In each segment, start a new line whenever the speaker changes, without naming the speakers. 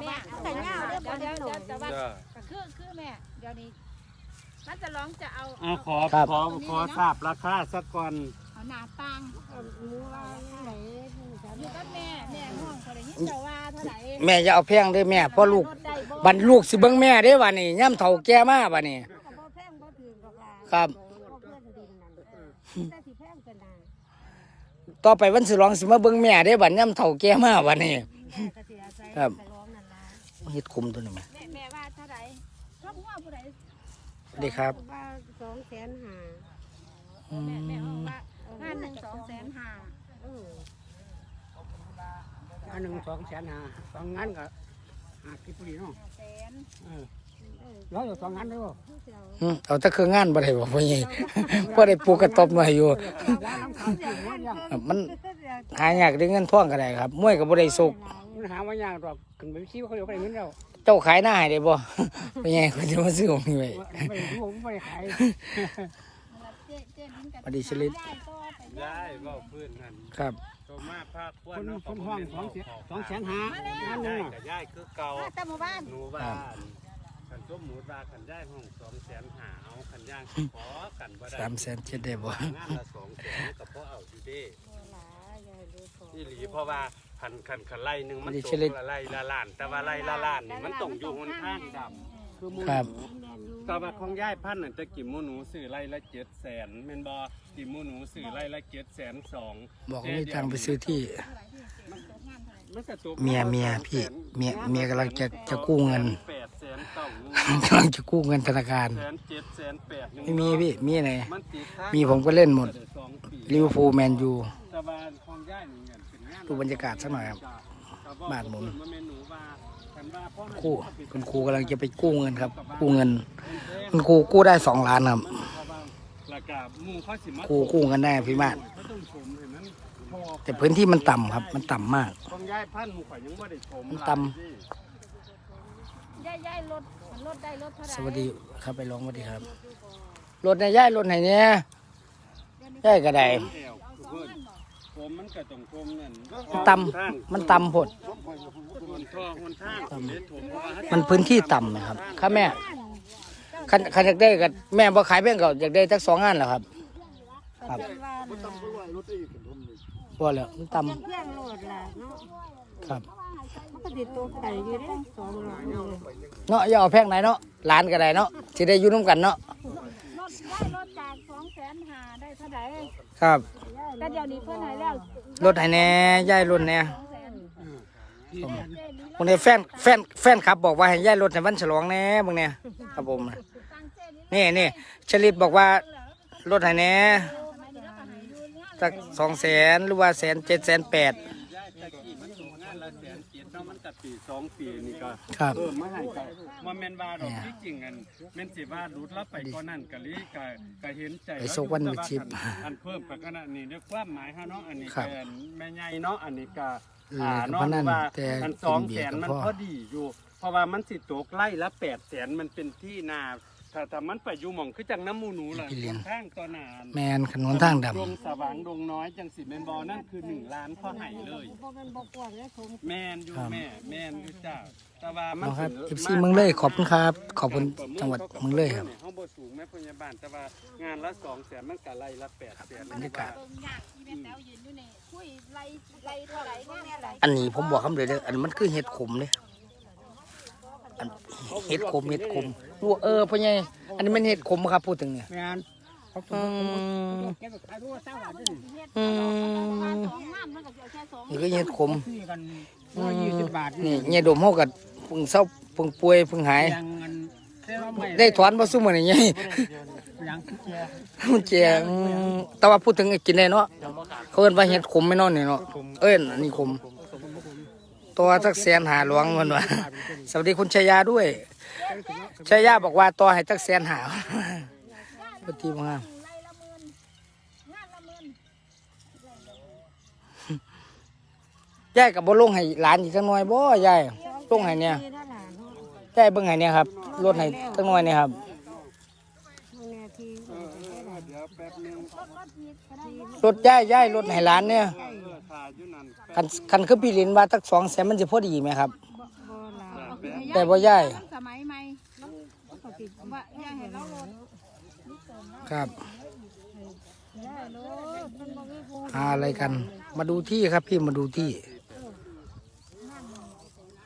แม่
แต่เงาเด้อ
เดี๋ยวเดี๋ยวเดี๋ยวแต่ว่า
จ้า
ก็คือคือแม่เดี๋ยวนี้มันจะร้องจะเอา
เอาขอ
ครับ
ขอขอทราบราคาสักก่อน
เอาหน้าตัง
หมูว่าไหน
อยู่กับแม่แม่ห้องเขาได้ยินเจ้าว่าเท่าไหร่
แม่จะเอาแพงเด้อแม่เพ่อลูก
รถได้บ่
บันลูกสิเบิ่งแม่เด้อวันนี้ย่ำเฒ่าแก่มาบัดนี้
ก็บ่แพงบ่ถือหรอกล่ะ
ครับ
บ่เพื่อนดินนั่นเออแต่สิแพงกันนะ
ต่อไปวันสิร้องสิมาเบิ่งแม่เด้อบัดย่ำเฒ่าแก่มาบัดนี้
แม่ก็สิอาศัย
ครับ เฮ็ดคุมตัวนี้แม่
แม่แม่ว่าเท่าไหร่ชอบหัวผู้ใด
สวัสดีครับ
ว่าสองแสนห้า
อื
แม่แม่ห้อง
ม
ว่าห้าหนึ่งสองแสนห้า
เออ
อันหนึ่งสองแสนห้าสองงานก็หากี่ปีเนาะ
แสน
เออร้อยอยู่สองงานได้บ่
ผู้เจ้า
อืมเอาแต่เครื่องงานบ่ได้บ่พ่อใหญ่บ่ได้ปลูกกระตบมาให้อยู่
ร้านน้ำขาวกินหมดยัง
ครับมันหายากได้เงินท่วงก็ได้ครับมวยก็บ่ได้สุก
มันหาว่ายากดอกขึ้นไปชี้ว่าเขาเดี๋ยวไปเงินเรา
เจ้าขายหน้าให้ได้บ่พ่อใหญ่เขาจะมาซื้อของนี่ไว้
ไม่ได้รู้ไม่ได้ขาย
เจ๊เจ๊ลิ้นกับ
สวัสดีชลิด
ได้ต่อไป
ได้เว่าพื้นนั่น
ครับ
โตมาภาคคว
คน
เนาะ
คนห้องสองแสนสองแสนห้างานหนึ
ย่างย
อะ
กับย่ายคือเก่า
มาแต่หมู่บ้าน
หนูบ้านขันต้มหมูตาขันย่ายห้องสองแสนหาเอาขันย่างขอกันบ่ได้
สามแสนเจ็ดได้บ่
งานละสองแสนกับพ่อเอาอยู่เด้
หลายอย่าดูถูก
อีหลีเพราะว่า ขันขันขันไล่หนึ่งมัน
อันนี้
ต
ชลิด
กละไล่ละล้าน แต่ว่าไล่ละล้านนี่มันต้องอยู่หนทางดำคือหมู
ครับ
แต่ว่าของย่ายพันธุ์นั่นจะกี่หมูหนูซื้อไล่ละเจ็ดแสนแม่นบ่กี่หมูหนูซื้อไล่ละเจ็ดแสนสอง
บอกว่ามีทางไปซื้อที่
มันก็ตก
เมียเมียพี่เมียเมียกำลังจะจะกู้เงิน
แปดแสนเก้าหนึ่ง
กำลังจะกู้เงินธนาคาร
แสนเจ็ดแสนแปดหนึ่ง
ไม่มีพี่มีไหน
มันติดทาง
มีผมก็เล่นหมด
สองปี
ลิเวอร์พูลแมนยู
แต่ว่าของย่ายนี่เงินเป็นงาน
ดูบรรยากาศสักหน่อยครับ บ้านผม
นแม่นหนูว่าคันว่าพ่อแม่
ครู่คุณครูกำลังจะไปกู้เงินครับ กู้เงิน คุณครูกู้ได้สองล้านครับ
แล้วก็หมู่เขาสิมา
ครูกู้เงินได้พี่มาศ
เขาต้องชมให้มันพอ
แต่พื้นที่มันต่ำครับ มันต่ำมาก
ของย่ายพันธุ์หมู่ข่อยยังบ่ได้ชม
มันต่
ย่ายย่ายรถมันรถได้รถเท่าไหร่
สวัสดีครับไปร้องสวัสดีครับรถในย่ายรถไหนเนี่ยย่ายกระได
แอวเพิ่น ผมมันก็ต้องชมนั่น
มันต่ำมันต่ำผด
คนท่อคนทางเด็ดถูกเพราะว่า
มันพื้นที่ต่ำนะครับครับแม่คันคันอยากได้กับแม่บ่ขายเพียงก็อยากได้สักสองงานแหละครับ ครับ
เป็นว่าน่ะ
พอแล้วมันต่
เพียงเพียงโลดล่ะเนาะำ
ครับ
มันก็ติดตัวไก่อยู่เด้สองร้อยเลย
เนาะอย่าเอาแพงไหนเนาะหลานก็ได้เนาะสิได้อยู่น้ำกันเนาะ
รถได้รถจากสองแสนห้าได้เท่าไหร่
ครับ
แต่เดี๋ยวนี้เพิ่นหายแล้ว
รถไหนแน่ย่ายรถแน่
สองแสน
คนนี้แฟนแฟนแฟนครับบอกว่าให้ย่ายรถในวันฉลองแน่มึงเนี่ยครับผม
นี่
นี่ชลิดบอกว่ารถไหนแน่
ทำไมเดี๋ยวเราก็ให้ดูงาน
สักสองแสนหรือว่าแสนเจ็ดแสนแปด
มันตัดปีสองปีนี่ก็
ครับ
เออมาให้กันว่าแม่นว่าดอกที่จริงอันแม่นสิว่ารุดรับไปก่อนนั่นกะลิกะกะเห็นใจ
ไปส่งวันวิชิต
อันเพิ่มไปขนาดนี้ด้วยความหมายเฮาเนาะอันนี้
ครับ
แกนแม่ใหญ่เนาะอันนี้ก็
เออ
อ่า
กับ
เนาะ
พนัน
ว่า
แต่
อัน
กิ
สอง
นเบี
แส
ยร์
น
กับ
มัน
พ่อ
พอดีอยู่ เพราะว่ามันสิตกไล่ละแปดแสนมันเป็นที่นา ถ้าถ้ามันไปอยู่หม่องคือจังน้ำมูหนูล่ะ
พี่เลี้ยง
ข้างต่อหนาน
แมนขนนทางด
ดงสว่างดงน้อยจังสิแม่นบ่นั่นคือหนึ่งล้านพ่อให้เลย
บ่เป็นบ่กวนเลยผม
แม่นอยู่แม่แม่นอยู่จ้าแต่ว่าำมัน
เนาะครับ
ถึ
เอฟซีเมืองเลยขอบคุณครับ ขอบคุณจังหวัดเมืองเลยครับ
เฮาบ่สูงแม่พยาบาลแต่ว่างานละ2แสนมันก็ไล่ละ8แสน
บรรยากาศ
เบิ่งยากที่แม่แต้วยืนอยู่นี่คุยไล่ไล่เท่าไหร่แน่ไหร่
อันนี้ผมบอกคำเดียวเลยอันมันคือเห็ดขมเลย อันเห็ดขมเห็ดขมดูเออพ่อใหญ่อันนี้มันเห็ดขมครับพูดถึงเนี่ย
งานเขา
อืม
แกก็ขายรู้ว่าเศร้าหลายด้วยนี่
อืม
สองงานมันก็จะแค่สอง
นี่คือเห็ดขม
ซื้อกันร้อยยี่สิบบาท
นี่เนี่ยดมเฮากับพึ่งเศร้าพึ่งป่วยพึ่งหาย
ยังเงินได้ว่าไม่
ได้ถอนบ่ซุมื้อนี่ไง
ยังแก
มันเจียอืมแต่ว่าพูดถึงไอ้กินได้เนาะเขาเอิ้นว่าเห็ดขมไม่นอนนี่เนาะเอ้ยอันนี้ขม ตัวสักแสนหาหลวงมันว่าสวัสดีคุณชายาด้วยชายาบอกว่าตัวให้สักแสนหาพอดีมาก
ไล่ละหมื่นงานละหมื่น
ยายกับบ่ลงให้หลานอีกจังหน่อยบ่ยายลงให้เนี่ย
ที่นั่นล่ะเนาะ
ยายเบิ่งให้เนี่ยครับลดให้จังหน่อยเนี่ยครับ
บางนาที
เดี๋ยวแป๊บนึง
ลดยายยายลดให้หลานเนี่ย
เออถ่ายอยู่นั่น
คันคันคือพี่ลินว่าสักสองแสนมันจะพอดีไหมครับ
บ่บ่หลาย
แต่บ่ย่าย
มันสมัยใหม่ว่าย่ายให้เราลด
ครับ
ได้โลดมันบ่มีผู้
หาอะไรกัน มาดูที่ครับพี่มาดูที่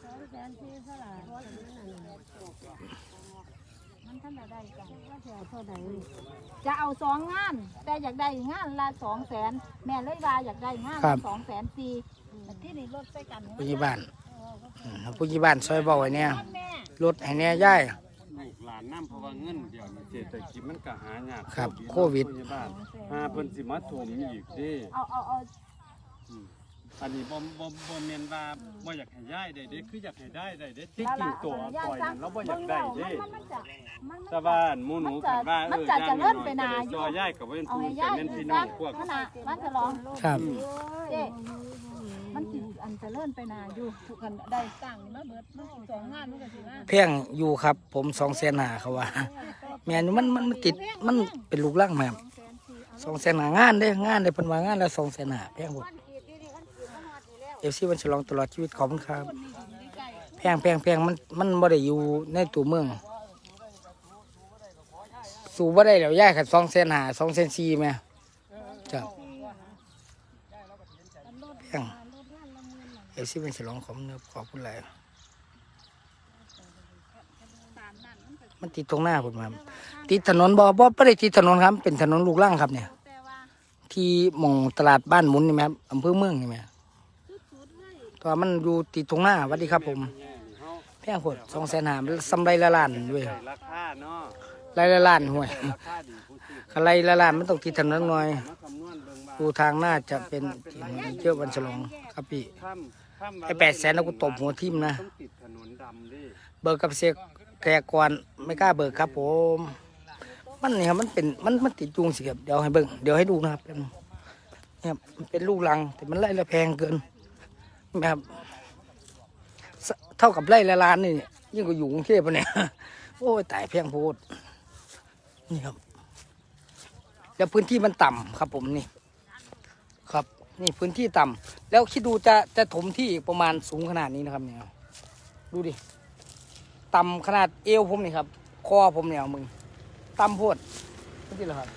สองแสนสี่เท่าไหร่
มันท่านจะได้กัน
ว่าจะเอาเท่าไหร่
จะเอาสองงาน แต่อยากได้งานละสองแสนแม่เลยว่าอยากได้งาน
ครั
ละ
บ
สองแสนสี่แต่ที่นี่ลดใส่กัน
ผู้ใหญ่บ้านอืมผู้ใหญ่บ้านซอยเบาไว้เนี่ย
แม่
รถให้แน่ย่าย
ลูกหลานน้ำเพราะว่าเงินเดี๋ยวนี้เศรษฐกิจมันก็หายาก
ครับโควิด
ผู้ใหญ่บ้านหาเพิ่นสิมาถมอีกเด้
เอาเอาเอา
อืมอันนี้บ่บ่บ่แม่นว่าบ่อยากให้ย้ายได้เด้คืออยากให้ได้ได้เด้ที่จริงตัวปล่อยนั้นเราบ่อยากได้เด้
มันมันจะมันมัน
ชาวบ้านหมู่หนูกันว่าเอ
มัน
อ
จะ
ย่าง
เจริญไป
น้
นา
อย
อยู่
ๆจอย่ายก็บ่เป็น
เอา
ผู้
ให้
แต่
ย่าย
แม่น
อี
พี่
ก
น้อ
สั
ง
ก
พวก
ขนาดมันจะลอง
ครับ
เจ๊มันสิอันเจริญไปนาอยู่ทุกคนได้ตั้งนี่มาเบิดมันสิสองงานมันก็สิมา
เพียงอยู่ครับ ผมสองแสนหาเขาว่าแม่นมันมันมันติดมันเป็นลูกล่างแม่สองแสนหางานเด้งานเด้เพิ่นว่างานละสองแสนหาแพงหมดเอฟซีมันฉลองตลอดชีวิตขอบคุณครับ แพงแพงแพงมันมันบ่ได้อยู่ในตัวเมือง สู่บ่ได้แล้วย่ายขัดสองแสนหาสองแสนสี่แม่จ้ะแพงเอฟซีมันฉลองขอบคุณครับขอบคุณหลายมันติดตรงหน้าผมครับติดถนนบ่บ่ไม่ได้ติดถนนครับ เป็นถนนลูกล่างครับเนี่ย ที่หมองตลาดบ้านมุนนี่ไหมครับอำเภอเมืองนี่ไหม ตัวมันอยู่ติดตรงหน้าสวัสดีครับผม แพงโคตรสองแสนหาสำไรละล้านด้วย
ได้ราคาเนาะ
ไรละล้านห่วย
ราคาดีผู้ซื้อ
คันไรละล้านมันต้องติดถนนหน่อย
มาคำนวณเบิ่งว่า
ดูทางหน้าจะเป็นที่เชื่อวันฉลองครับพี่
ค่ำค่ำ
ไอ้แปดแสนแล้วกูตบหัวทิ่มนะ
ต้องติดถนนดำดิ
เบิกกับเสียแกก่อนไม่กล้าเบิกครับผม มันนี่ครับมันเป็นมันมันติดจุงสิครับเดี๋ยวให้เบิ่งเดี๋ยวให้ดูนะครับเนี่ยครับมันเป็นลูกลังแต่มันไล่ละแพงเกิน แบบเท่ากับไล่ละล้านนี่ยิ่งกว่าอยู่กรุงเทพเนี่ยโอ้ยตายแพงโพดนี่ครับ แล้วพื้นที่มันต่ำครับผมนี่ ครับ นี่พื้นที่ต่ำแล้วคิดดูจะจะถมที่ประมาณสูงขนาดนี้นะครับเนี่ยดูดิต่ำขนาดเอวผมนี่ครับ คอผมเนี่ยมึงต่ำโพดนี่แหละครับ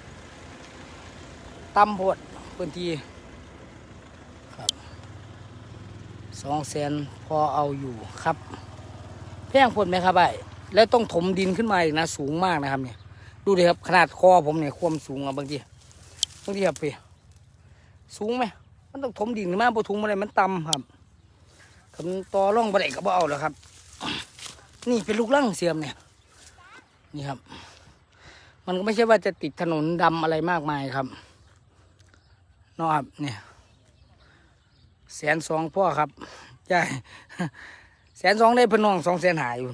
ต่ำโพดพื้นที่ครับ สองแสนพอเอาอยู่ครับ แพงโพดไหมครับไอ้แล้วต้องถมดินขึ้นมาอีกนะสูงมากนะครับเนี่ย ดูดิครับขนาดคอผมเนี่ยความสูงอะบางทีบางทีครับพี่สูงไหมมันต้องถมดินขึ้นมาบนทุงอะไรมันต่ำครับคำต่อร่องบันไดก็บ่เอาแล้วครับ นี่เป็นลูกลังเสียมเนี่ย นี่ครับ มันก็ไม่ใช่ว่าจะติดถนนดำอะไรมากมายครับเนอะครับเนี่ย แสนสองพ่อครับใช่แสนสองได้เพนน้องสองแสนหายอยู่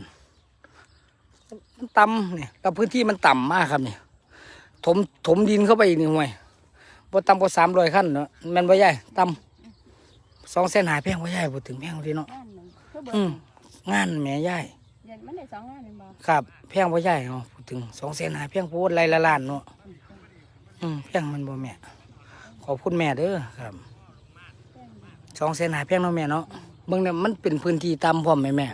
มันต่ำเนี่ยแล้วพื้นที่มันต่ำมากครับเนี่ยถมถมดินเข้าไปอีกหนึ่งห่วยบ่ต่ำกว่าสามร้อยขั้นเนาะแมันบ่ใหญ่ต่ำสองแสนหายแพงบ่ใหญ่พูดถึงแพงทีเนาะ
งานหนึ่งคือเบิ
อื
ด
มงานแม่ใหญ่
เย็นมันได้สองงานเป็นบ่
ครับแพงพ่ใหญ่เนาะพูดถึงสองแสนหาแพงโพดไรละล้านเนาะอืมแพงมันบ่แม่ขอบคุณแม่เด้อครับ สองแสนหาแพงเนาะแม่เนาะเบิ่งเนี่ยมันเป็นพื้นที่ต่ำพร้อมไหมแม่
แม่น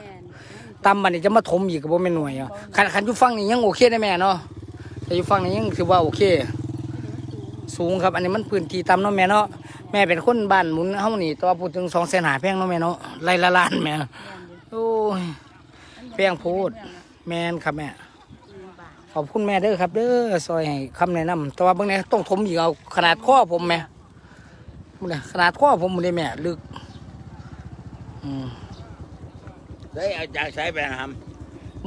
ต่ำบัดนี้จะมาถมอีกก็บ่แม่นหน่วยอะคันคันอยู่ฝั่งนี้ยังโอเคได้แม่เนาะแต่อยู่ฝั่งนี้ยังถือว่าโอเค สูงครับ อันนี้มันพื้นที่ต่ำเนาะแม่เนาะแม่เป็นคนบ้านหมุนเฮานี่แตัวาพูดถึงสองแสนหาแพงเนาะแม่เนาะไรละล้านแม่โอ้ยแพงโพดแม่นครับแม่ขอบคุณแม่เด้อครับเด้อซอยให้คำแนะนำแต่ว่าบางเนี้ต้องถมอีกเอาขนาดข้อผมแม่ มึงเนี่ยขนาดข้อผมมึงได้แม่ลึกอืม
ได้เอาจากใช้ไปท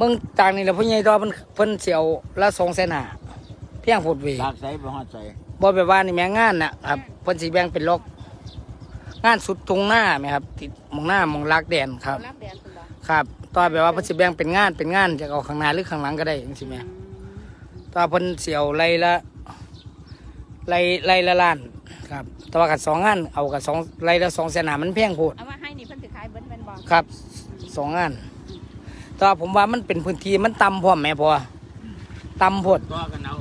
มึงจากนี่แหละพ่อใหญ่ดอเพิ่นเพิ่นเสียวละสองแสนหาเพียงผดเวำ
จากใช้ไปหอดใส่
บ่แบบว่านี่แม่งานน่ะครับเพิ่นสิแบ่งเป็นล็อก งานสุดตรงหน้าไหมครับ ติดหมองหน้าหมองลักแดนครับ
รับแดนเป็นบ่
ครับตอนแบบว่าเพิ่นสิแบ่งเป็นงานเป็นงานจะเอาข้างหน้าหรือข้างหลังก็ได้จังซี่แม่ตว่าเพิ่นเสียวไรละไรไรละล้านครับ แต่ว่ากับสองงานเอากับสองไรละสองแสนหามันแพงโพด
เอามาให้นี่เพิ่นสิขายเบิดเป็นบ่
ครับสองงาน แต่ว่าผมว่ามันเป็นพื้นที่มันต่ำพร้อมแม่พอต่ำโพด
ตัวกันเอา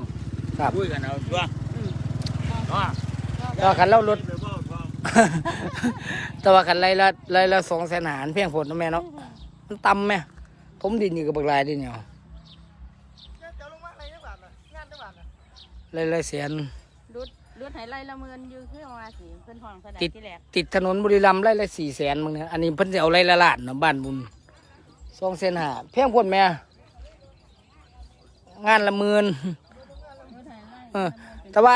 ครับ
คุยกันเอาตัวตัว
แต่ว่าคันเล่ารถแต่ว่าคันไรละไรละสองแสนหามันแพงโพดเนาะแม่เนาะมันต่ำแม่ถมดินนี่ก็บักหลายเดิเนี่ยหลายๆแสน
รุดรุดให้ไล่ละเมินอยู่คือว่าสิเพิ่นห้องเท่าใด
ติด
ที่แรก
ติดถนนบุรีรัมย์ไร่ละสี่แสนมึงเนี่ยอันนี้เพิ่นจะเอาไร่ละล้านเนาะบ้านบุญสองเซนหาเพียงพ่นแม่งานละหมื่น
รุดให้ไล่
เออแต่ว่า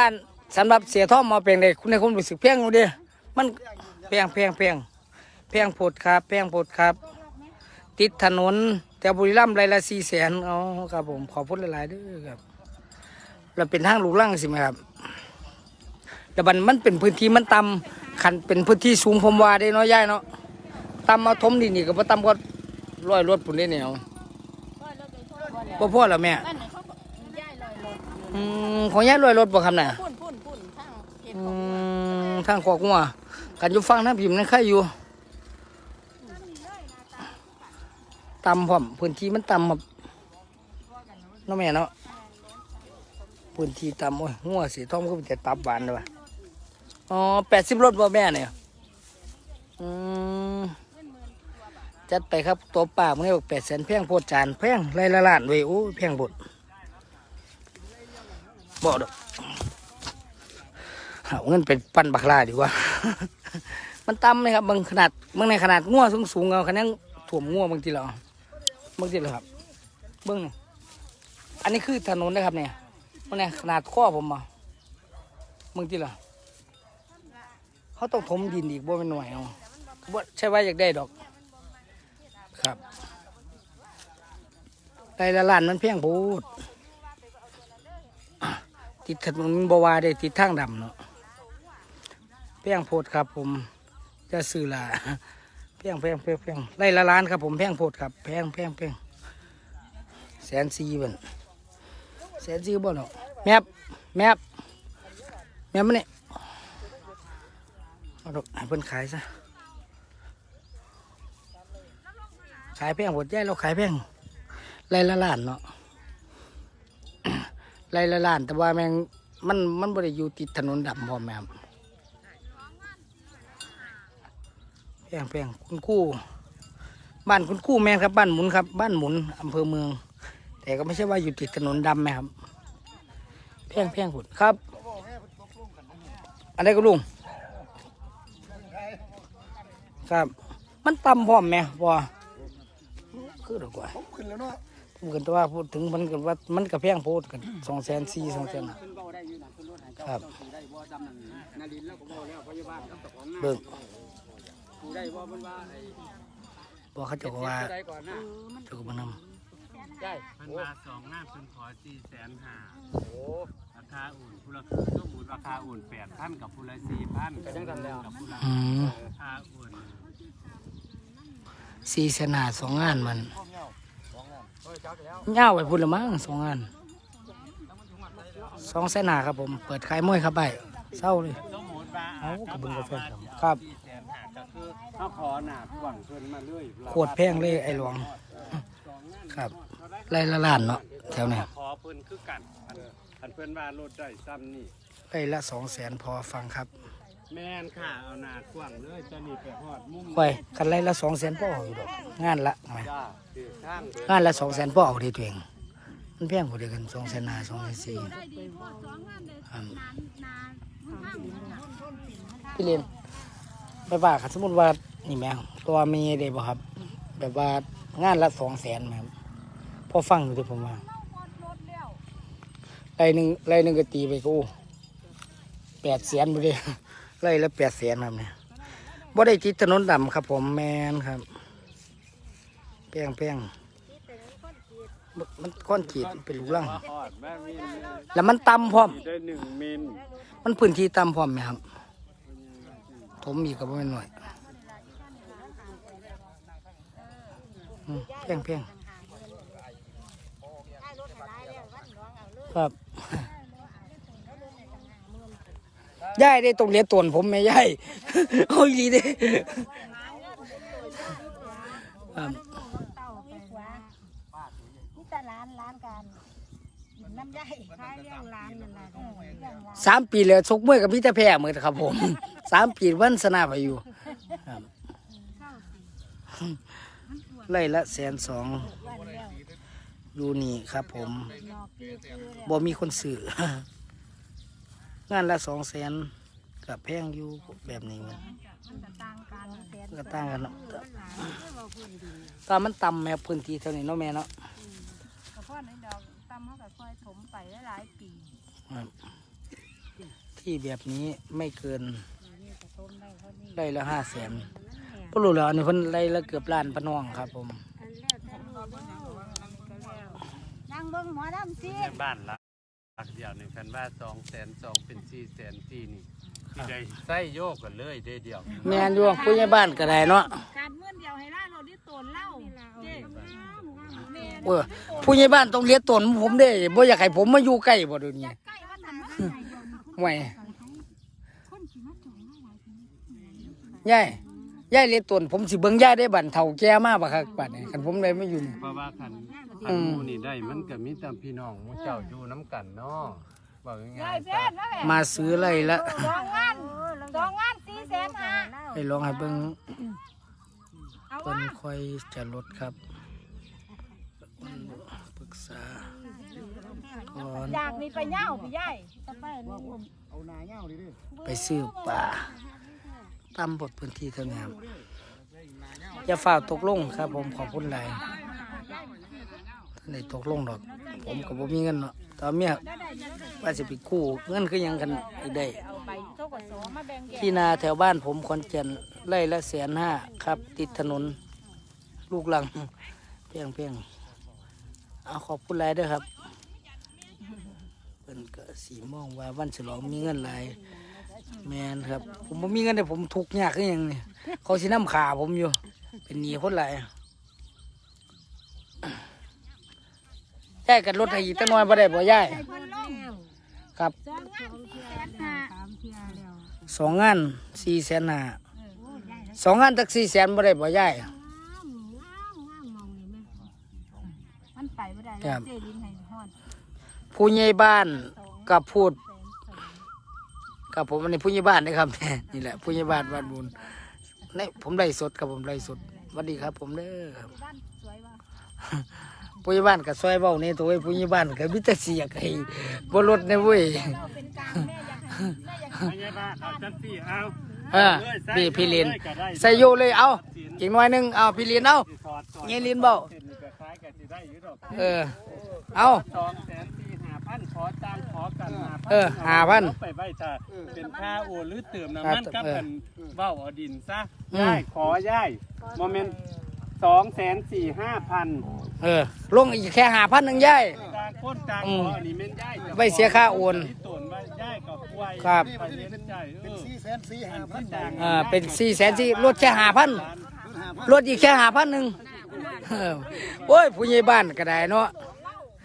สำหรับเสียท่อมมาเป็นในคุณในคุณรู้สึกเพียงอยู่เดียมันเพียงเพียงเพียงเพียงโพดครับเพียงโพดครับ ติดถนนแต่บุรีรัมย์ไร่ละสี่แสนอ๋อครับผมขอพูดหลายๆเด้วยครับเราเป็นทางลูกล่างสิไหมครับ แต่บันมันเป็นพื้นที่มันต่ำขันเป็นพื้นที่สูงผมว่าได้เน้อยย่ายเนาะต่ำมาทมดินนี่ก็บ่ต่ำก็ร้อยรถปุ่นได้เนี่ยเอา
ก็รถไปพ่อบ่แล้ว
บ่พอแล้วแม่
บ้านไหนเขาก็ย้ายลอยรถ
อืมของย่ายร้อยรถบ่ครับน่ะ
พุ่นพุ่นพุ่นทางเขต
อื
ของเมือง
มทางขอกงัวกันอยู่ฟังน้ำพิมพ์นั่นใครอยู่ต่ำพร้อมพื้นที่มันต่ำครับเนาะแม่เนาะพื้นที่ต่ำโอ้ยงัวสีทองก็เป็นแต่ตับหวานเลยว่ะ อ๋อแปดสิบรถบ่แม่เนี่ยอืมจัดไปครับตัวป่ามันได้บอกแปดแสนแพงโพดจานแพงไรละล้านเว้ยโอ้แพงบดบ่ดอกเอาเงินเป็นปั้นบักลาดีกว่า มันต่ำเลยครับบางขนาดบางในขนาดง่วสูงสูงเอาขนาดถ่วมง่วบางทีเราบางทีเราครับ เบิ้งอันนี้คือถนนนะครับเนี่ยมันเนี่ยขนาดข้อผมมาบางทีเรา เขาต้องถมดินอีกบ่เป็นหน่วยเอาบ่ใช่ว่าอยากได้ดอก ครับได้ละล้านมันเพียงพูดติดถนนบวาได้ติดทางดำเนาะเพียงโพดครับผมจะซื้อละเพียงเพียงเพียงเพียงไล่ละล้านครับผมเพียงโพดครับแพงแพงแพงแสนสี่บันแสนสี่บ่เนาะแมบแมบแมบมันนี่ เอาดอกให้เพิ่นขายซะ ขายแพงโพดใหญ่เราขายแพงไล่ละล้านเนาะไล่ละล้าน แต่ว่าแมงมันมันบริอยู่ติดถนนดำพร้อแม่แพงแพงคุณคู่ บ้านคุณคู่แม่ครับ บ้านหมุนครับ บ้านหมุนอำเภอเมือง แต่ก็ไม่ใช่ว่าอยู่ติดถนนดำแม่ครับ แพงแพงผุดครับ อันนี้ก็ลุง ครับ มันต่ำพร้อมแม่พอคือดอกกว่า
ขึ้นแล้วเนาะ
ผมกันว่าพูดถึงมันกันว่ามันกระแพงโพดกันสองแสนสี่สองแสน
ขึ้นเบาได้อยู่นะขึ้นรถหายเจ้า
ครับ
เจ้าขี่ได้บ่จำนั่นนารินแล้วก็บ่แล้วพยาบาลกับเจ้าของงาน
เบิ่ง
ขี่ได้บ่มันว่าไอ้
บอกเขาเจะว่า
เจ็ดสิบได้ก่อนนะ
เจะก็มาน
ใช่
เพิ่นมาสองงานเพิ่นขอสี่แสนห้า
โอ้
รา คาอุ่นผู้ละคือก็หมุนราคาอุ่นแปดพันกับผู้ละสี่พัน
ก็ยังทำแล้ว
กับผู้ละำ
อืม
ราคาอุ่น
สี่แสนหาสองงานมัน
โอ้ยเจ้าแล้ว
เง่าไปพูดละมั้งสองงานสองแสนหาครับผม เปิดขายมวยครับไปเศร้าเลย
สมมติว่า
เอากระเบื้องกาแฟครับครับ
สี่แสนห้าก็คือเขาขอหนาหวังเพิ่นมาเรื่อย
โคตรแพงเลยไอ้หลวง ครับไรละล้านเนาะแถวนี้
ขอเพิ่นคือกันอัน อันเพิ่นว่าลดได้ซ้ำนี่
ไรละสองแสนพอฟังครับ
แม่นค่ะเอาหนากว้างเลยตอนนี้ไปฮอดมุม
ไว้คันไรละสองแสนพ่อเอาอยู่ดอกงานละไหม
จ้าคือทางเดิน
งานละสองแสนพ่อเอาดีตัวเองมันแพงกว่าเดียวกันสองแสนหาสองแสนสี่ครับพี่เรียนไปว่าครับสมมติว่านี่แม่ตัวมีเด้บ่ครับ แบบว่างานละสองแสนครับพอฟังอยู่ที่ผมว่า ไรหนึ่งไรหนึ่งก็ตีไปกูแปดแสนไปเลยไรละแปดแสนครับเนี่ยบ่ได้ติดถนนดำครับผมแมนครับ แป้งแป้งมันมันก้อนขีดมันเป็นลูกลัง
มาฮอดแม่มี
แล้วมันต่ำพร้อม
ได้หนึ่งมิล
มันพื้นที่ต่ำพร้อมไหมครับถมอีกกับไม่หน่อยอืมแพงแพงครับ ย่ายได้ตรงเลียตวนผมไม่ย่ายเขา
ดีเด้
สามปีเลยชกมวยกับพี่ตาแพ้เหมือนครับ ผมสามปีวันสนาไปอยู่ไล่ละแสนสอง
ดูนี่
ครับผมบ่มีคนสื่อ งานละสองแสนกับแพงอยู่แบบนี้มัน
มันก็ต่างกันเสีย
ก็ต่างกันเนาะ
มันหลายคือว่าพื้นดิน
ตามันต่ำแม่พื้นที่เท่านี้เนาะแม่เนาะ
ก็เพราะในดอกตำเขาก็ค่อยถมไปหลายๆปี
ครับที่แบบนี้ไม่เกิน
นี่ก็ถมได้เท่านี้
ไร่ละห้าแสน
มันแห้ง
ก็รู้แล้วอันนี้เพิ่นไร่ละเกือบล้านพะน้องครับ ผม
อันแล้วแต่ลูกเด้อก็แล้วนั่งเบิ่งหมอดำสิ
ในบ้านละหลัก เดียวหนึ่งคันว่าสองแสนสองเป็นสี่แสนที่นี่ที่ได้ใส่โยกกันเลยได้เดียว
แม่นอยู่ผู้ใหญ่บ้านก็ได้เนาะ
การเมื่อนเดียวให้ล่าเราได้ตนเล่าเจ๊แม่
เออผู้ใหญ่บ้านต้องเลี้ยงตนผมเด้บ่อยากให้ผมมาอยู่ใกล้บ่เดี๋ยวนี้
ใกล้วันนั้นมันใหญ่ยน
ห่วย
คนสิมาจองมาหลายที
ยายยายเลี้ยงตนผมสิเบิ่งยายได้บันเฒ่าแก่มาบ่คักบัดนี้คันผมได้มาอยู่นี่
เพราะว่าคัน
อื
คัน
ม
หมูนี่ได้มันก็มีแต่พี่น้องหมู่เจ้าอยู่น้ำกันเนาะบอกง่าย
ยาย
ๆ
เพ็
ซะ
ดนะแม่
มาซื้อไร่ละ
สองงานสองงานสี่แสนห้า
ให้ลองให้เบิ่ง
เอา
เพิ่
วะ
นค่อยจะลดครับปรึกษาก่อน
อยากนี่ไปเย่าพี่ยายจะไปนี่
เอาหนาเงาดิดิ
ไปซื้อป่าตามบทพื้นที่เท่านี้ครับอย่าฝ่ากตกลงครับผมขอบคุณหลาย ท่านได้ตกลงดอก ผมก็บ่มีเงินเนาะตอนเมียว่าสิไปกู้เงินคือยังกันอีกได้
เอาไปโตกสมาแบ่งแยก
ที่นาแถวบ้านผมคอนเจนไร่ละแสนห้าครับ ติดถนน ลูกหลังเพียงเพียงเอาขอบคุณหลายด้วยครับเป็นก็สีมองว่าวันฉลองมีเงินหลายแมนครับ ผมบ่มีเงินแต่ผมทุกข์ยากคือหยังนี่เขาสิน้ำขาผมอยู่ เป็นหนีคนหลาย ยายกันรถให้อีกตั้งน้อยบ่ได้บ่ยาย
ใส่เพิ่นลง
ครับ
สองงานสี่แสนห้าสามเที่ยแล้ว
สองงานสี่แสนห้า
เออโอ้ยายแล้ว
สองงานตักสี่แสนบ่ได้บ่ยาย
งามงามงามมองนี่แม่มันไปบ่ได้
ครั
แล้ว
บ
เจดินให้ฮอด
ผู้ใหญ่บ้านกับพูด
แสนสอง
กับผมอันนี้ผู้ใหญ่บ้านนะครับนี่แหละผู้ใหญ่บ้านบ้านบุญนี่ผมไล่สดครับผมไล่สดสวัสดีครับ ผมเด้อครับ
บ้านสวยว่ะ
ผู้ใหญ่บ้านกับซอยเบ้านี่ตัวไอ้ยผู้ใหญ่บ้านกับมิตรเสียกไอ้บรถในเว้ย
เจ้าเป็นกลางแม่อยากให้แม่อยากให้
ไม่ใช่บ้านเอาจังสี่เอา
เออพี่พี่ลินใส่โยเลยเอาอีกหน่อยหนึงเอาพี่ลินเอา
สิถอดก่อน
เงี้ยลินเบ้า
เส้นนี่ก็คล้ายกันสิได้อยู่ดอก
เออเอา
สองแสนสี่ห้าพันขอจ้างขอกันห้าพัน
เออ5,000
ไปไว้จ้ะเป็นค่าโอนหรือเติมน้ำมัน
ครั
กับบกันเบ้าเอาดินซะ
อืม
ย่ายขอย่ายโมเมนต์ สองแสนสี่ห้าพัน
เออ ลงอีกแค่หาพันหนึ่งย่าย
ต่างคนต่าง
อื
ข
ม
ออันนี้แม่นย่ายจะ
ไว้เสียค่าโอน
ที่ตนไว้ย่ายกับควาย
ครับ
ไปเลี้ยงใจเอ
เป็น
อ
สี่แสนสี่
อั
ห้านพั
พั
น
นดัง
อ่าเป็นสี่แสนสี่ลดแค่หาพันลดอีกแค่หาพันหนึ่งเออโอ้ยผู้ใหญ่บ้านก็ได้เนาะ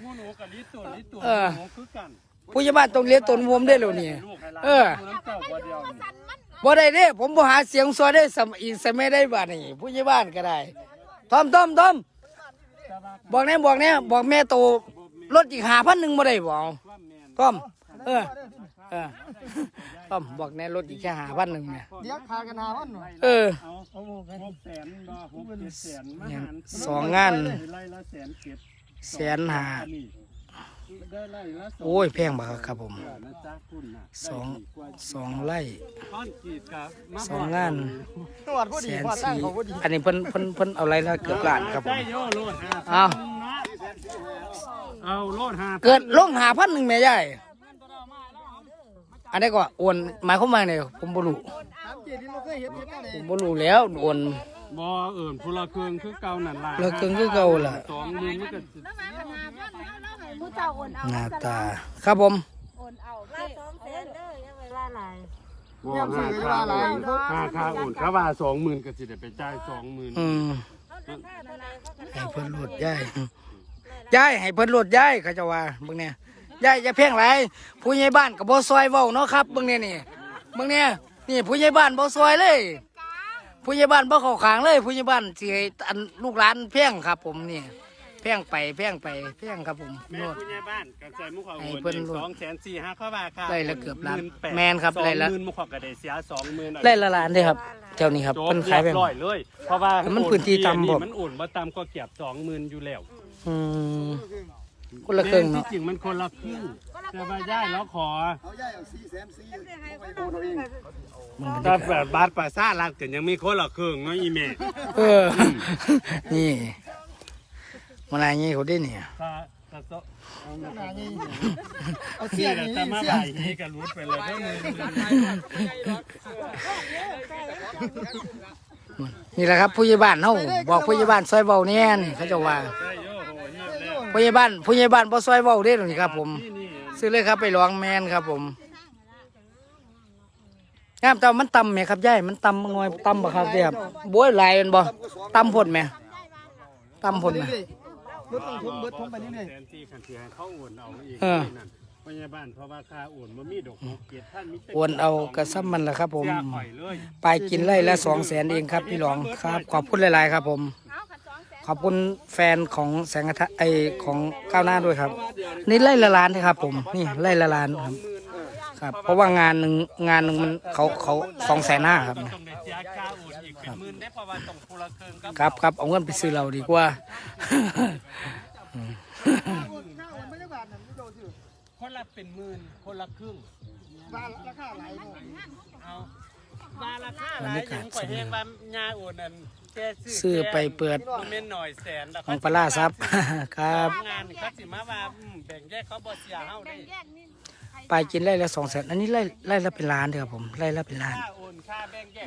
หมูหนูกับลิตรตัวลิตรตัว
เออ
หนูคือกัน
ผู้ใหญ่บ้านต้องเลี้ยงตนวมได้แล้วนี่
ลูกให้หลาน
เออ
ดูน้ำเจ้าบัวเดียวนี่
บ่ได้เด้ผมบ่หาเสียงซอยได้สมอีกสมัยได้บ้านนี่ผู้ใหญ่บ้านก็ได้ ทอมทอมทอมบอกแน่บอกแน่บอกแม่โตลดอีกหาพันหนึ่งบ่ได้บ่เอา
ความแมน
ทอมเออเออทอมบอกแน่ลดอีกแค่หาพันหนึ่งเนี่ย
เดี๋ยวขาดกันหาพันหน่อย
เออ
เอาเอาหกแสนบ่หกเจ็ดแสนมา
เนี่ย
หาร
สองงาน
ไล่ละแสนเจ็ด
แสนหา
อันนี้ ได้ไล่ละสง
โอ้ยแพงบักครับผม
นะจ๊ะคุณน่ะ
สอง
ได้ดีกว่า
สองไร่
ก้อนกีดกับมะ
สองงาน
ตรวจพอ
แส
ดี
น
พอตั้ง
สี่
เขาพอดี
อันนี้เพิ่นเพิ่นเพิ่นเอาไรแล้วเกือบล้านครับผม
ได้โยโลดห้า
เอา
เอาโลดห้า
เกิดลงหาพันหนึ่งแม่ยายอันนี้ก็โอนหมายความว่าไงผมบ่รู้
ถามเจดินเราเคยเห็นเห็นอะไร
ผมบ่รู้แล้วโอน
บ่เอิ่นผู้ละเครื่องคือเก่านั่นล่ะ
ละเครื่องคือเก่าล่ะ
สองหมื่นมันก็สิ
แล้วมาขนาดนั้นแล้วแล้วให้ ผู้เจ้าโอนเอา
หน้าตา ครับผม
โอนเอาละสองแสนเด้อยังไงว่าหลาย
บ่ห้าค่าห้าค่าโอนเขาว่าสองหมื่นก็สิได้ไปจ่ายสองหมื่น
อืม
เขาราคาเท่าไหร่เขาก็
ให้เพิ่นโหลดยายยายให้เพิ่นโหลดยายเขาจะว่าเบิ่งเนี่ยยายอย่าเพ่งไรผู้ใหญ่บ้านก็บ่ซอยเว้าเนาะครับเบิ่งเนี่ยนี่เบิ่งเนี่ยนี่ผู้ใหญ่บ้านบ่ซอยเลย ผู้ใหญ่บ้านบ่เข้าข้างเลย ผู้ใหญ่บ้านสิให้อันลูกหลานเพ่งครับ ผมนี่ แพงไปแพงไปแพงครับผม
แม่
โนด
ผู้ใหญ่บ้านก็ใส่มุขเอา
ให้
เงิน
เพิ่น
เอง
รู้
สองแสนสี่ห้าเข้าบาค่ะ
ได้ละเกือบล้าน
18,000
แม่นครับได้ละ
สองหมื่นมุขก็ได้เสียสองหมื่น
ไล่ละล้านเด้ครับแถวนี้ครับ
จบ
เพิ่นขายแพ
เรีย
ง
บร้อยเลย เพราะว่า
มันพื้นที่ต่ำบ่
มันอุ่นบ่ต่ำก็เก็บสองหมื่นอยู่แล้ว
อืมคนละครึ่ง
แม่
เนาะ
ที่จริงมันคนละครึ่งแต่ว่าย่ายแล้วขอ
เอาย่ายเอาสี่แสนสี่ไปโอนเอาเอง
แต่แบบบาทภาษาลักกันยังมีคนละครึ่งเนาะอีเม
เออ นี่ มันอะไรงี้เขาได้เนี่ย
ถ้าถ้าโตเอา
เอา
เสี
เสี้
ย
ย
แต่
นี่
ถ้ามา
เสี้ย
บ่ายนี้ก็รุดไปเลยได้เงิน
นี่แหละครับผู้ใหญ่บ้านเฮาบอกผู้ใหญ่บ้านซอยเบาแน่นี่เขาจะว่า
ได้โยโหเงียบแล้ว
ผู้ใหญ่บ้านผู้ใหญ่บ้านบ่ซอยเบาเด้ตรงนี้ครับผม
ที่นี่
ซื้อเลยครับไปลองแมนครับผมงามแต่ว่ามันต่ำไหมครับยายมันต่ำงอยต่ำบ่ครับเด้ครับบวยหลายแมันบ่ต่ำพ่นไหมต่ำพ่นไหม
เบิดต้องทมเบิดทมไปเรื่อย
แทนที่ขันเสียให้เขาโอนเอาอีก
เออ
นั่นพยาบาลเพราะว่าค่าโอนมันมีดอกหกเกียรติท่านมีแต่
โอนเอากระซ้ำมันละครับ ผม
เสียข่อยเลย
ไปกินไร่ละสองแสนเองครับพี่หลองครับ ขอบคุณหลาย ๆ ครับ ผมขอบคุณแฟนของแสงกระทะไอของก้าวหน้าด้วยครับ นี่ไร่ละล้านนะครับ ผมนี่ไร่ละล้านครับ ครับ เพราะว่างานหนึ่งงานหนึ่งมันเขาเขาสองแสนห้าครับ
ต้องได้เสียค่า โอนอีกเป็นหมื่นได้เพราะว่าต้องคนละครึ่งกับ
ครับครับเอาเงินไปซื้อเราดีกว่า
คนละเป็นหมื่นคนละครึ่ง
ๆบ้านราคาหลายบ่
เอาบาราคาหลายอย่างข่อยเฮงว่ายาโอนนั่นแค่
ซื้อไปเปิด
มันเม่นหน่อยแสนแล้ว
ของปลาร้าซับ ครับ
งานเขาสิมาว่าอืมแบ่งแยกเขาบ่เสียเฮาได้
ไปกินไร่ละสองแสนอันนี้ไร่ไร่ละเป็นล้านเด้อครับผมไร่ละเป็นล้าน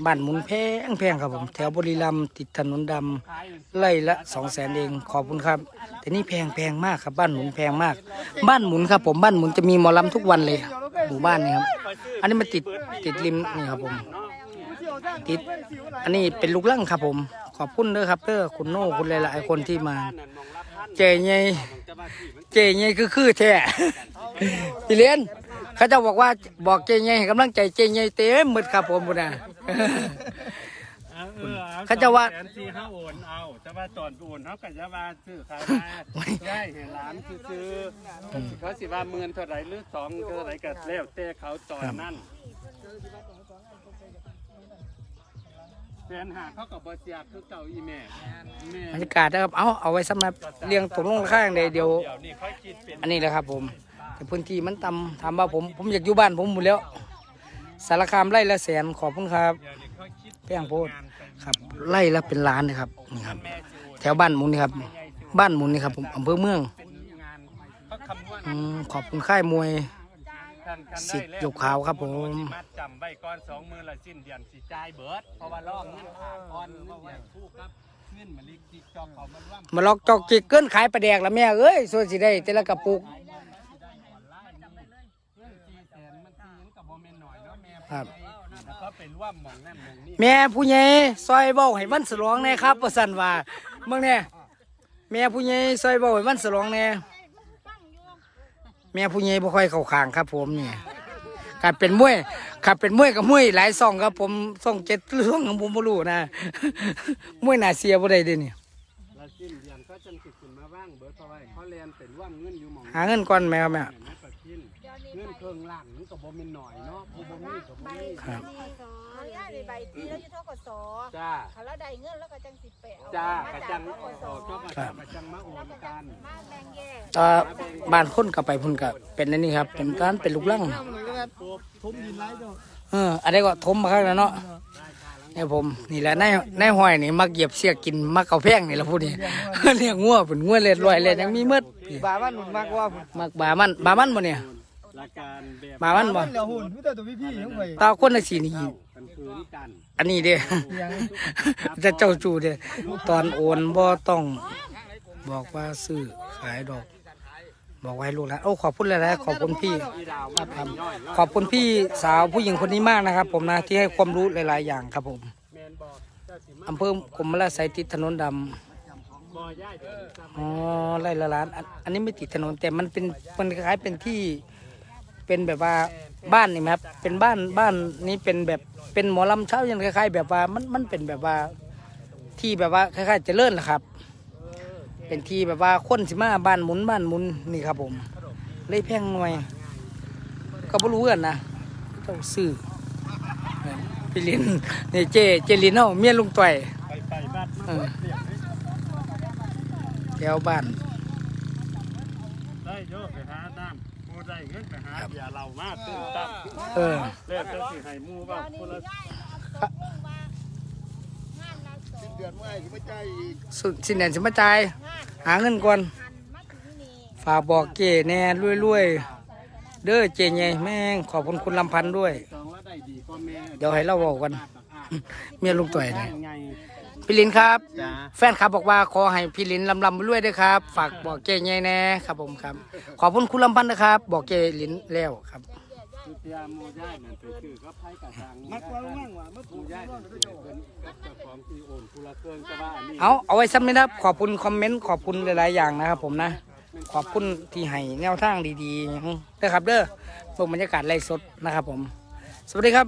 บ้า
นหมุนแพงแพงครับผม แถวบุรีรัมติดถนนดำไร่ละสองแสนเองขอบคุณครับ แต่นี่แพงแพงมากครับบ้านหมุนแพงมาก บ้านหมุนครับผมบ้านหมุนจะมีหมอลำทุกวันเลยหมู่บ้านนี่ครับอันนี้มันติดติดริมนี่ครับผมติดอันนี้เป็นลูกลังครับผม ขอบคุณเด้อครับเด้อคุณโน่คุณหลายๆคนที่มา
นั่นมองรับพัน
เจใหญ่
จะว่าที่มัน
เจใหญ่คือคือแท้พี่เลี้ยน เขาจะบอกว่าบอกเจใหญ่ให้กำลังใจเจใหญ่เต็มหมดครับผมบุญนะ
เอาเอออ
เขาจะว่า
สองแสนสี่ห้าโอนเอาแต่ว่าตอนโอนเขาก็จะว่าซื้อขายมาได้เห็นร้านซื้อๆเขาสิว่าหมื่นเท่าไหรหรือสองเท่าไหรก็แล้วแต่เขาตอนนั้นแสนหาเขากับบเสียคือเก่าอีแม่แม่
บรรยากาศนะครับเอาเอาไว้สำหรับเรียงตกลงราคาอย่างใดเดียว
เดี๋ยวนี้ค่อยคิดเป็น
อันนี้แหละครับผมแต่ พื้นที่มันต่ำถามว่าผมผมอยากอยู่บ้านผมหมดแล้ว สารคามไร่ละแสนขอบคุณครับ
เดี๋ยวนี้ค่อยคิด
แพงโพดครับไร่ละเป็นล้านนะครับนี่ครับ แถวบ้านหมุนนี่ครับ บ้านหมุนนี่ครับผมอำเภอเมือง
เป็นงานเขาคำนวณ
อืมขอบคุณค่ายมวย
กันกัน
สิ
ได้
ทธิ์
แล้ว
ยกขาวครับผม
สิมัดจำไว้ก่อนสองมือละสิ้นเดือนสิจ่ายเบิดเพราะว่าล่องเงินขาก่อนเพราะว่าคู่ครับเงินมาลิกจิกจอกเขามันว่า
มาล็อกจอกจิกเกินขายปลาแดกแล้วแม่เอ้ยส่วนสิได้แต่ละกระปุก
เรื่องสี่แสนมันสี่ยังกับโมเมนหน่อยเนาะแม่
ครับ
แล้วก็เป็นร่วมหมองนั่นหมองนี่
แม่ผู้ใหญ่ซอยเบ้าให้มันสลองแน่ครับว่าสั่นว่าเมื่อเนี่ยแม่ผู้ใหญ่ซอยเบ้าให้มันสลองแน่แม่ผู้ใหญ่บ่ค่อยเข้าข้างครับ ผมนี่การเป็นมวยขับเป็นมวยกับมวยหลายซ่องครับ ผมซ่องเจ็ดหรือซ่องของผมบ่รู้นะมวยหน้าเสียบ่ได้เด้นี่
แล้วสิ้นเดือนก็จังสิขึ้นมาว่างเบิดเพราะว่าเขาเรียนเป็นร่วมเงินอยู่หมอง
หาเงินก่อนแม่ครับแม่
เห็นไหมปะกินเงินเครื่องล้านมันกับโมเมนหน่อยเนาะผู้บ่มีกับบ่มี
ครับ
เอาย่าในใบที่เราอยู่ทกศ
จ้า
ถ้าเราได้เงินแล้วก็จังสิไปเอา
จ้า
มา
กระ
จา
จั
ก
ง
ทกศ
ออกก็กระจังกระจังมาโอนกัน
มาแบ่งแยก
เอ่อบ้านคนก็ไปพุ่นก็เป็นอันนี้ครับ เป็นการเป็นลูกลัง
ทมดินไรเจ้า
เอออันนี้ก็ทมมาข้างนั้นเนาะเนี่ยผมนี่แหละนายนายห้อยนี่มักเหยียบเสียกินมักเอาแพงนี่แหละพูดนี่ เลี้ยงงัวเป็นงัวเล็ดลอยเล็ดยังมีหมืดพี่
บาบ้านหนุนมากกว่า
มักบามันบามันบ่เนี่ย
หลักการแบบ
บามันบ่
เหลือหุ่นพี่แต่ตัวพี่ๆยังไง
ตาคนละสีนี่
กันคืนกัน
อันนี้เด้ จะเจ้าจูเด้ตอนโอนบ่ต้องบอกว่าซื้อขายดอก บอกไว้ลูกหลานโอ้ขอบคุณหลายๆขอบคุณพี่
ที่ดาว
ครับครับขอบคุณพี่สาวผู้หญิงคนนี้มากนะครับ ผมนะที่ให้ความรู้หลาย ๆ อย่างครับผม
แมนบอกเจ้าสิมา
อำเภอกรมราชไติดถนนดำ
บ่ย่ายเด้อซ้ำ
อ๋อไร่ละล้านอันอันนี้ไม่ติดถนนแต่มันเป็นมันคล้ายๆเป็นที่ เป็นแบบว่าบ้านนี่ไหมครับเป็นบ้านบ้านนี้เป็นแบบเป็นหมอลำเช้ายังคล้ายๆ แบบว่ามันมันเป็นแบบว่าที่แบบว่าคล้ายๆเจริญแหละครับ เป็นที่แบบว่าคนสิมาบ้านหมุนบ้านหมุนนี่ครับผม เลยแพงหน่วยก็บ่รู้กันนะต้องซื้อไปเรียนนี่เจเจลินเนาะเมียลุงต่อย
ไปไปบ้าน
เออแถวบ้าน
ได้โยกไปหาน้ำผู้ได้ เงินไปหาอย่าเรามากตื้นตับ
เออ
เลิกจะสิให้หมู่ว่าคนละ
เดือนเมื่อไหร่ที่ไม่ใจายอีก
สุดสินแดนสิมาจ่ายหาเงินก่อนฝากบอกเจแน่รวยๆเด้อเจใหญ่แม่งขอบคุณคุณลำพันธ์ด้วย
จองว่าได้ดีก็แม่
เดี๋ยวให้เราบอกกัน เมียลุงต่อยนะ
ไง
พี่ลินครับ
จ้า
แฟนครับบอกว่าขอให้พี่ลินลำลำไปด้วยด้วยครับ ฝากบอกเจใหญ่แน่ครับผมครับ ขอบคุณคุณลำพันธ์นะครับ บอกเจลินแล้วครับ
คือพยายามโมย่ายนั่นไปคือก็ไพ่กับทาง
มักว่าลุงมั่งว่ามัก
โมย่ายนั่นเป็นเจ้าของที่โอนผู้ละเครื่องก็ว่าอันนี้
เอาเอาไว้ซ้ำนี้นะครับ ขอบคุณคอมเมนต์ขอบคุณหลาย ๆ อย่างนะครับผมนะ ขอบคุณที่ให้แนวทางดีๆอย่างนะครับเด้อเบิ่งบรรยากาศไลฟ์สดนะครับผม สวัสดีครับ